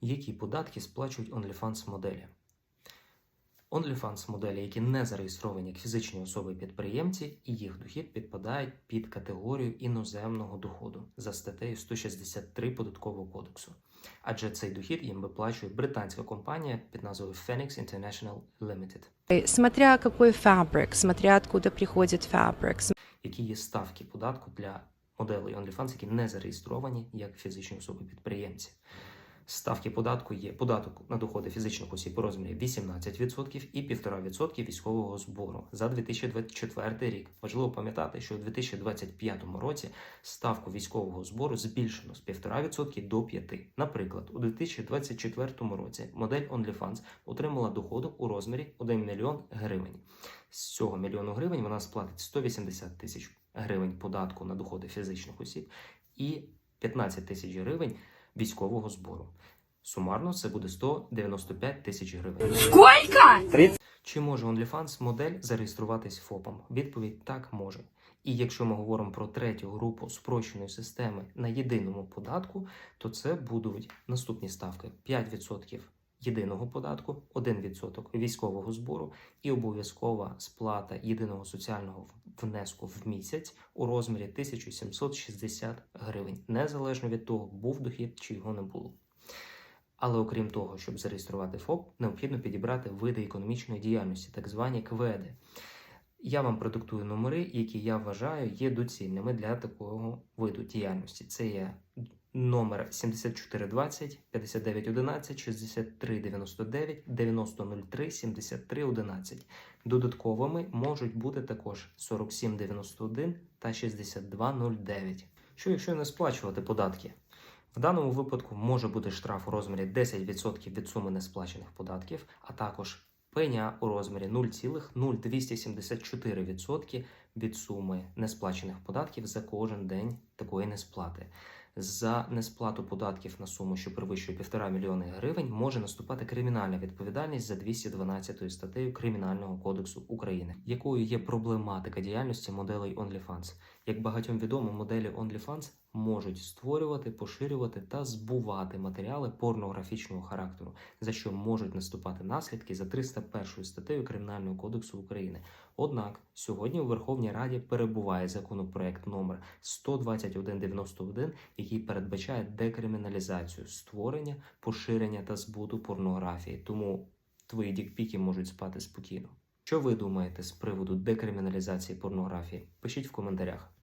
Які податки сплачують OnlyFans моделі? OnlyFans моделі, які не зареєстровані як фізичні особи-підприємці, і їх дохід підпадає під категорію іноземного доходу за статтею 163 податкового кодексу. Адже цей дохід їм виплачує британська компанія під назвою Phoenix International Limited, Смотря какой фабрик, смотря откуда приходит фабрик, які є ставки податку для моделей OnlyFans, які не зареєстровані як фізичні особи-підприємці. Ставки податку є податок на доходи фізичних осіб у розмірі 18% і 1,5% військового збору за 2024 рік. Важливо пам'ятати, що у 2025 році ставку військового збору збільшено з 1,5% до 5%. Наприклад, у 2024 році модель OnlyFans отримала доходу у розмірі 1 мільйон гривень. З цього мільйону гривень вона сплатить 180 тисяч гривень податку на доходи фізичних осіб і 15 тисяч гривень військового збору. Сумарно це буде 195 тисяч гривень. Сколько? Чи може OnlyFans модель зареєструватись ФОПом? Відповідь так може. І якщо ми говоримо про третю групу спрощеної системи на єдиному податку, то це будуть наступні ставки: 5% єдиного податку, 1% військового збору і обов'язкова сплата єдиного соціального внеску в місяць у розмірі 1760 гривень, незалежно від того, був дохід чи його не було. Але окрім того, щоб зареєструвати ФОП, необхідно підібрати види економічної діяльності, так звані КВЕДи. Я вам продиктую номери, які я вважаю є доцільними для такого виду діяльності. Це є номер 7420, 5911, 6399, 9003, 7311. Додатковими можуть бути також 4791 та 6209. Що якщо не сплачувати податки? В даному випадку може бути штраф у розмірі 10% від суми несплачених податків, а також пеня у розмірі 0,0274% від суми несплачених податків за кожен день такої несплати. За несплату податків на суму, що перевищує 1,5 мільйони гривень, може наступати кримінальна відповідальність за 212 статтею Кримінального кодексу України, якою є проблематика діяльності моделей OnlyFans. Як багатьом відомо, моделі OnlyFans можуть створювати, поширювати та збувати матеріали порнографічного характеру, за що можуть наступати наслідки за 301 статтею Кримінального кодексу України. Однак сьогодні у Верховній Раді перебуває законопроект номер 12191, який передбачає декриміналізацію створення, поширення та збуту порнографії. Тому твої дікпіки можуть спати спокійно. Що ви думаєте з приводу декриміналізації порнографії? Пишіть в коментарях.